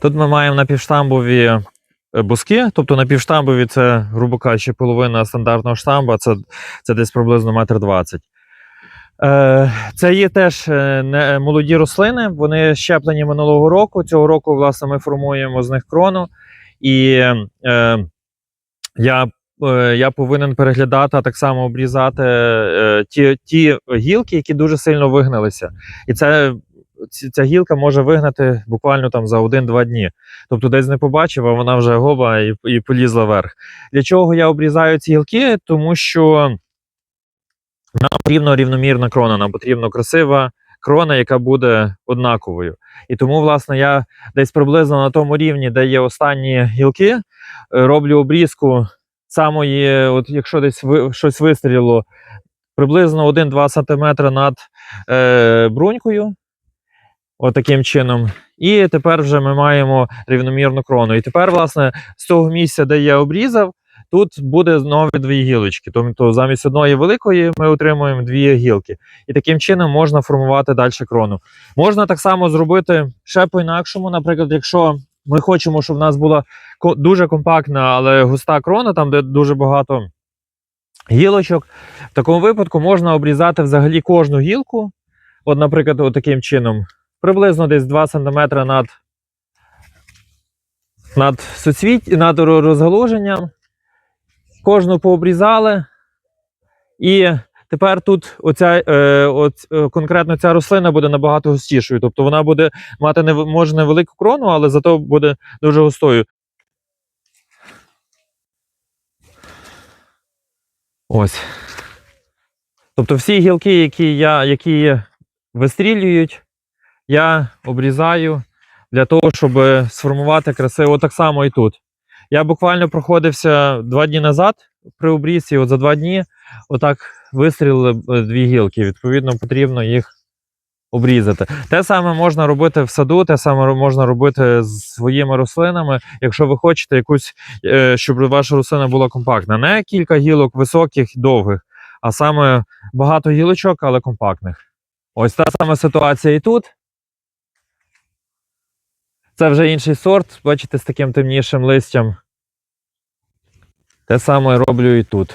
Тут ми маємо напівштамбові е, буски, тобто напівштамбові це, грубо кажучи, половина стандартного штамба, це, це десь приблизно метр двадцять. Е, Це є теж е, не молоді рослини, вони щеплені минулого року. Цього року, власне, ми формуємо з них крону. І е, я, я повинен переглядати, а так само обрізати е, ті, ті гілки, які дуже сильно вигналися. І це ця гілка може вигнати буквально там за один-два дні. Тобто десь не побачив, а вона вже гоба і, і полізла вверх. Для чого я обрізаю ці гілки? Тому що нам потрібна рівномірна крона, нам потрібна красива крона, яка буде однаковою. І тому, власне, я десь приблизно на тому рівні, де є останні гілки, е, роблю обрізку самої, от якщо десь ви, щось вистрілило, приблизно 1-2 см над е, брунькою. Отаким чином. І тепер вже ми маємо рівномірну крону. І тепер, власне, з того місця, де я обрізав, тут буде знову дві гілочки. Тобто замість одної великої ми отримуємо дві гілки. І таким чином можна формувати далі крону. Можна так само зробити ще по-інакшому. Наприклад, якщо ми хочемо, щоб в нас була дуже компактна, але густа крона, там, де дуже багато гілочок, в такому випадку можна обрізати взагалі кожну гілку. От, наприклад, таким чином приблизно десь 2 см над, над суцвіт, над ро- розгалуженням. Кожну пообрізали. І тепер тут оця, е, от, е, конкретно ця рослина буде набагато густішою. Тобто вона буде мати не, може невелику крону, але зато буде дуже густою. Ось. Тобто всі гілки, які, я, які вистрілюють, я обрізаю для того, щоб сформувати красиво так само і тут. Я буквально проходився два дні назад при обрізці, от за два дні отак вистрілили е, дві гілки. Відповідно, потрібно їх обрізати. Те саме можна робити в саду, те саме можна робити з своїми рослинами, якщо ви хочете якусь, е, щоб ваша рослина була компактна. Не кілька гілок високих, довгих, а саме багато гілочок, але компактних. Ось та сама ситуація і тут. Це вже інший сорт, бачите, з таким темнішим листям. Те саме роблю і тут.